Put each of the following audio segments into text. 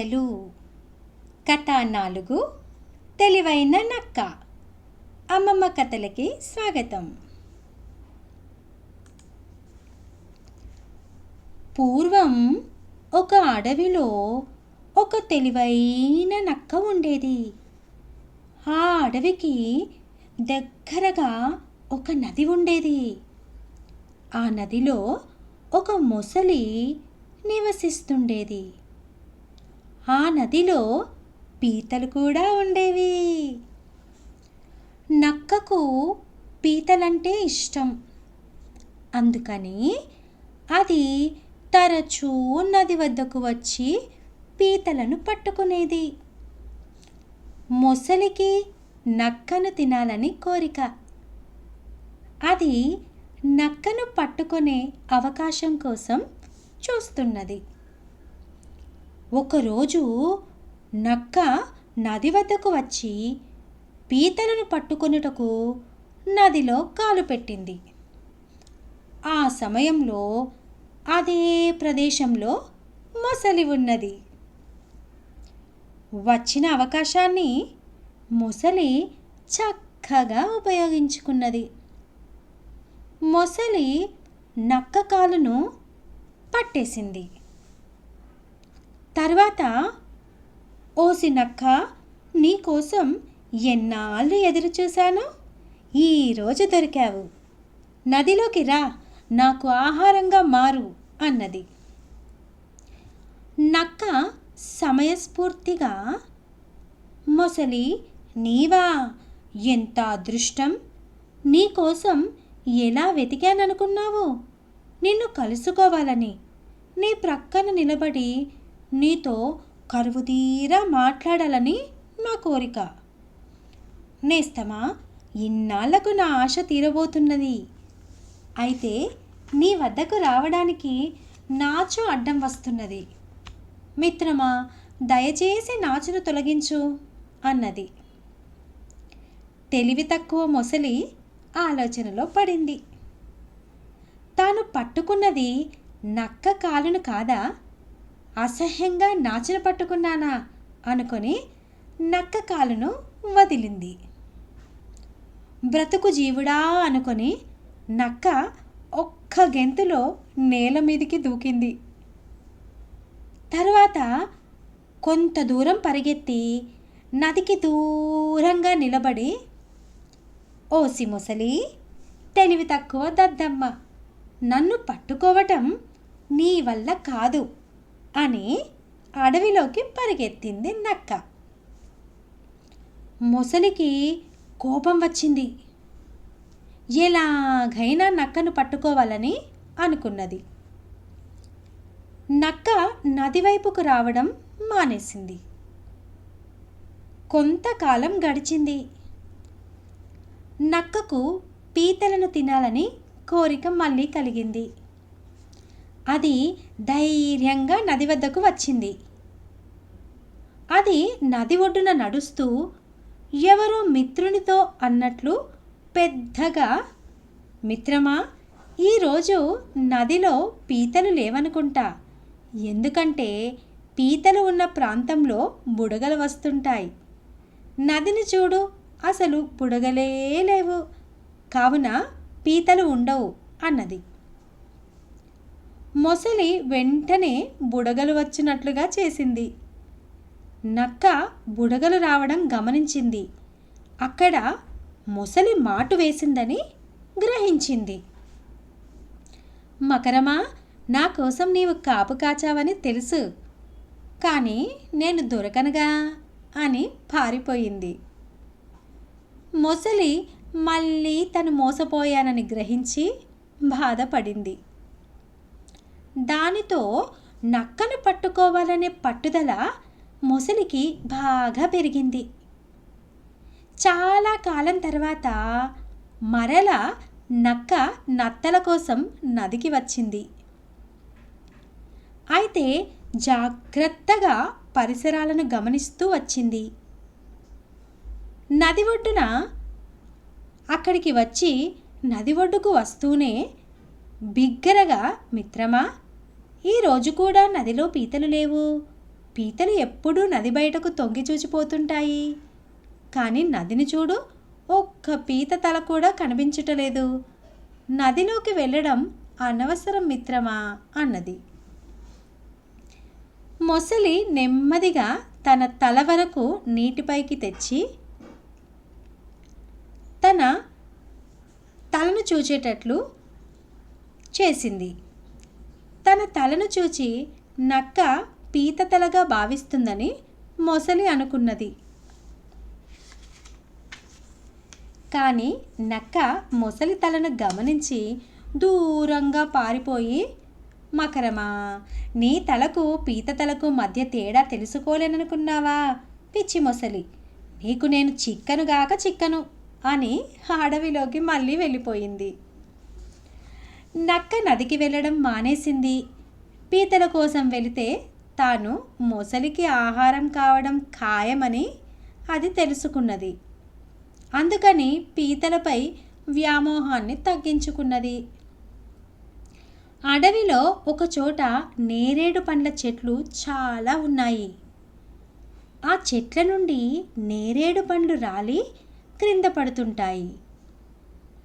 కథలు కథ నాలుగు. తెలివైన నక్క. అమ్మమ్మ కథలకి స్వాగతం. పూర్వం ఒక అడవిలో ఒక తెలివైన నక్క ఉండేది. ఆ అడవికి దగ్గరగా ఒక నది ఉండేది. ఆ నదిలో ఒక మొసలి నివసిస్తుండేది. ఆ నదిలో పీతలు కూడా ఉండేవి. నక్కకు పీతలంటే ఇష్టం. అందుకని అది తరచూ నది వద్దకు వచ్చి పీతలను పట్టుకునేది. మొసలికి నక్కను తినాలని కోరిక. అది నక్కను పట్టుకునే అవకాశం కోసం చూస్తున్నది. ఒకరోజు నక్క నది వద్దకు వచ్చి పీతలను పట్టుకొనుటకు నదిలో కాలు పెట్టింది. ఆ సమయంలో అదే ప్రదేశంలో మొసలి ఉన్నది. వచ్చిన అవకాశాన్ని మొసలి చక్కగా ఉపయోగించుకున్నది. మొసలి నక్క కాలును పట్టేసింది. తర్వాత ఓసి సినక్క నీకోసం ఎన్నాళ్ళు ఎదురు చూశాను? ఈరోజు దొరికావు. నదిలోకి రా నాకు ఆహారంగా మారు అన్నది. నక్క సమయస్ఫూర్తిగా మొసలి నీవా? ఎంత అదృష్టం! నీకోసం ఎలా వెతికాననుకున్నావు? నిన్ను కలుసుకోవాలని నీ ప్రక్కన నిలబడి నీతో కరువు తీరా మాట్లాడాలని నా కోరిక. నేస్తమా ఇన్నాళ్ళకు నా ఆశ తీరబోతున్నది. అయితే నీ వద్దకు రావడానికి నాచు అడ్డం వస్తున్నది. మిత్రమా దయచేసి నాచును తొలగించు అన్నది. తెలివి తక్కువ మొసలి ఆలోచనలో పడింది. తాను పట్టుకున్నది నక్క కాలును కాదా? అసహ్యంగా నాచున పట్టుకున్నానా? అనుకొని నక్క కాలును వదిలింది. బ్రతుకు జీవుడా అనుకొని నక్క ఒక్క గెంతులో నేల మీదికి దూకింది. తర్వాత కొంత దూరం పరిగెత్తి నదికి దూరంగా నిలబడి ఓసి ముసలి తెలివి తక్కువ దద్దమ్మ. నన్ను పట్టుకోవటం నీ వల్ల కాదు. అని అడవిలోకి పరిగెత్తింది నక్క. ముసలికి కోపం వచ్చింది. ఎలాగైనా నక్కను పట్టుకోవాలని అనుకున్నది. నక్క నది వైపుకు రావడం మానేసింది. కొంతకాలం గడిచింది. నక్కకు పీతలను తినాలని కోరిక మళ్ళీ కలిగింది. అది ధైర్యంగా నది వద్దకు వచ్చింది. అది నది ఒడ్డున నడుస్తూ ఎవరో మిత్రునితో అన్నట్లు పెద్దగా మిత్రమా ఈరోజు నదిలో పీతలు లేవనుకుంటా. ఎందుకంటే పీతలు ఉన్న ప్రాంతంలో బుడగలు వస్తుంటాయి. నదిని చూడు అసలు బుడగలే లేవు. కావున పీతలు ఉండవు అన్నది. మొసలి వెంటనే బుడగలు వచ్చినట్లుగా చేసింది. నక్క బుడగలు రావడం గమనించింది. అక్కడ మొసలి మాటు వేసిందని గ్రహించింది. మకరమా నా కోసం నీవు కాపు కాచావని తెలుసు. కానీ నేను దొరకనుగా అని పారిపోయింది. మొసలి మళ్ళీ తను మోసపోయానని గ్రహించి బాధపడింది. దానితో నక్కను పట్టుకోవాలనే పట్టుదల మొసలికి బాగా పెరిగింది. చాలా కాలం తర్వాత మరల నక్క నత్తల కోసం నదికి వచ్చింది. అయితే జాగ్రత్తగా పరిసరాలను గమనిస్తూ వచ్చింది. నది ఒడ్డున అక్కడికి వచ్చి నది ఒడ్డుకు వస్తూనే బిగ్గరగా మిత్రమా? ఈరోజు కూడా నదిలో పీతలు లేవు. పీతలు ఎప్పుడూ నది బయటకు తొంగి చూచిపోతుంటాయి. కానీ నదిని చూడు ఒక్క పీత తల కూడా కనిపించటలేదు. నదిలోకి వెళ్ళడం అనవసరం మిత్రమా? అన్నది. మొసలి నెమ్మదిగా తన తల వరకు నీటిపైకి తెచ్చి తన తలను చూచేటట్లు చేసింది. తన తలను చూచి నక్క పీత తలగా భావిస్తుందని మొసలి అనుకున్నది. కానీ నక్క మొసలి తలను గమనించి దూరంగా పారిపోయి మకరమా నీ తలకు పీత తలకు మధ్య తేడా తెలుసుకోలేననుకున్నావా? పిచ్చి మొసలి నీకు నేను చిక్కనుగాక చిక్కను అని అడవిలోకి మళ్ళీ వెళ్ళిపోయింది. నక్క నదికి వెళ్ళడం మానేసింది. పీతల కోసం వెళితే తాను మొసలికి ఆహారం కావడం ఖాయమని అది తెలుసుకున్నది. అందుకని పీతలపై వ్యామోహాన్ని తగ్గించుకున్నది. అడవిలో ఒక చోట నేరేడు పండ్ల చెట్లు చాలా ఉన్నాయి. ఆ చెట్ల నుండి నేరేడు పండ్లు రాలి క్రింద పడుతుంటాయి.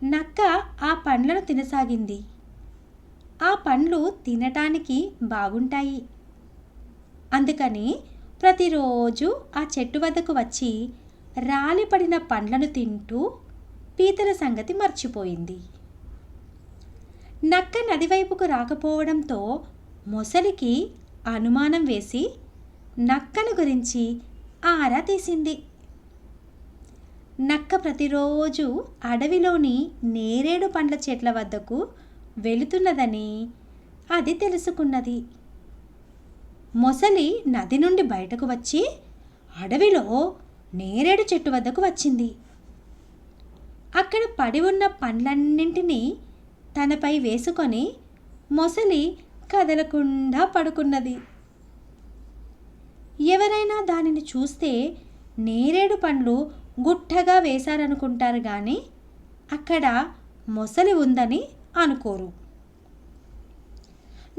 నక్క ఆ పండ్లను తినసాగింది. ఆ పండ్లు తినటానికి బాగుంటాయి. అందుకని ప్రతిరోజు ఆ చెట్టు వద్దకు వచ్చి రాలిపడిన పండ్లను తింటూ పీతల సంగతి మర్చిపోయింది. నక్క నదివైపుకు రాకపోవడంతో మొసలికి అనుమానం వేసి నక్కను గురించి ఆరా తీసింది. నక్క ప్రతిరోజు అడవిలోని నేరేడు పండ్ల చెట్ల వద్దకు వెళుతున్నదని అది తెలుసుకున్నది. మొసలి నది నుండి బయటకు వచ్చి అడవిలో నేరేడు చెట్టు వద్దకు వచ్చింది. అక్కడ పడి ఉన్న పండ్లన్నింటినీ తనపై వేసుకొని మొసలి కదలకుండా పడుకున్నది. ఎవరైనా దానిని చూస్తే నేరేడు పండ్లు గుట్టగా వేశారనుకుంటారు కానీ అక్కడ మొసలి ఉందని అనుకోరు.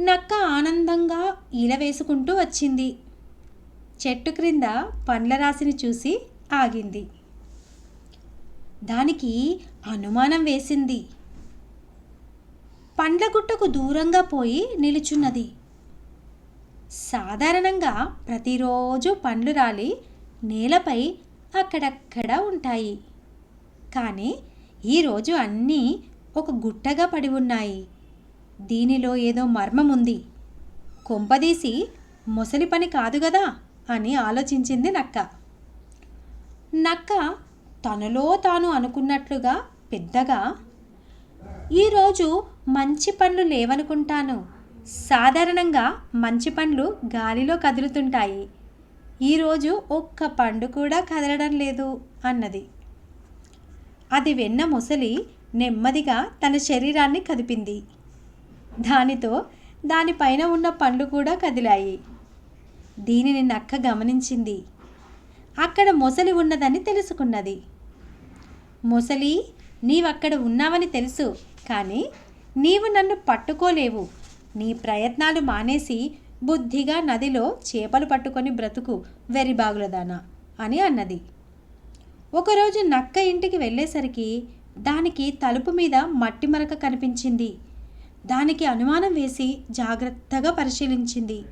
నక్క ఆనందంగా ఈల వేసుకుంటూ వచ్చింది. చెట్టు క్రింద పండ్ల రాశిని చూసి ఆగింది. దానికి అనుమానం వేసింది. పండ్ల గుట్టకు దూరంగా పోయి నిలుచున్నది. సాధారణంగా ప్రతిరోజు పండ్లు రాలి నేలపై అక్కడక్కడ ఉంటాయి. కానీ ఈరోజు అన్నీ ఒక గుట్టగా పడి ఉన్నాయి. దీనిలో ఏదో మర్మం ఉంది. కొంపదీసి మొసలి పని కాదు కదా అని ఆలోచించింది నక్క. నక్క తనలో తాను అనుకున్నట్లుగా పెద్దగా ఈరోజు మంచి పండ్లు లేవనుకుంటాను. సాధారణంగా మంచి పండ్లు గాలిలో కదులుతుంటాయి. ఈరోజు ఒక్క పండు కూడా కదలడం లేదు అన్నది. అది వెన్న ముసలి నెమ్మదిగా తన శరీరాన్ని కదిపింది. దానితో దానిపైన ఉన్న పండ్లు కూడా కదిలాయి. దీనిని నక్క గమనించింది. అక్కడ మొసలి ఉన్నదని తెలుసుకున్నది. మొసలి నీవక్కడ ఉన్నావని తెలుసు కానీ నీవు నన్ను పట్టుకోలేవు. నీ ప్రయత్నాలు మానేసి బుద్ధిగా నదిలో చేపలు పట్టుకొని బ్రతుకు వెరిబాగులదానా అని అన్నది. ఒకరోజు నక్క ఇంటికి వెళ్ళేసరికి దానికి తలుపు మీద మట్టి మరక కనిపించింది. దానికి అనుమానం వేసి జాగ్రత్తగా పరిశీలించింది.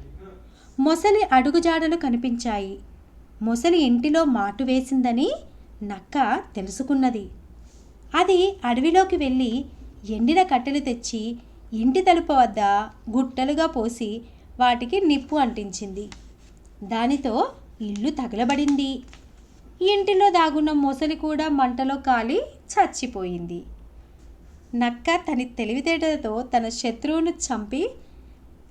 మొసలి అడుగుజాడలు కనిపించాయి. మొసలి ఇంటిలో మాటు వేసిందని నక్క తెలుసుకున్నది. అది అడవిలోకి వెళ్ళి ఎండిన కట్టెలు తెచ్చి ఇంటి తలుపు వద్ద గుట్టలుగా పోసి వాటికి నిప్పు అంటించింది. దానితో ఇల్లు తగలబడింది. ఇంటిలో దాగున్న మొసలి కూడా మంటలో కాలి చచ్చిపోయింది. నక్క తన తెలివితేటలతో తన శత్రువును చంపి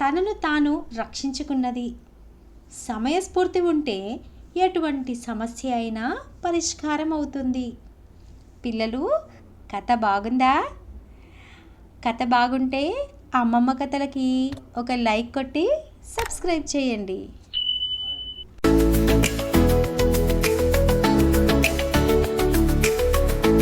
తనను తాను రక్షించుకున్నది. సమయస్ఫూర్తి ఉంటే ఎటువంటి సమస్య అయినా పరిష్కారం అవుతుంది. పిల్లలు కథ బాగుందా? కథ బాగుంటే అమ్మమ్మ కథలకి ఒక లైక్ కొట్టి సబ్స్క్రైబ్ చేయండి.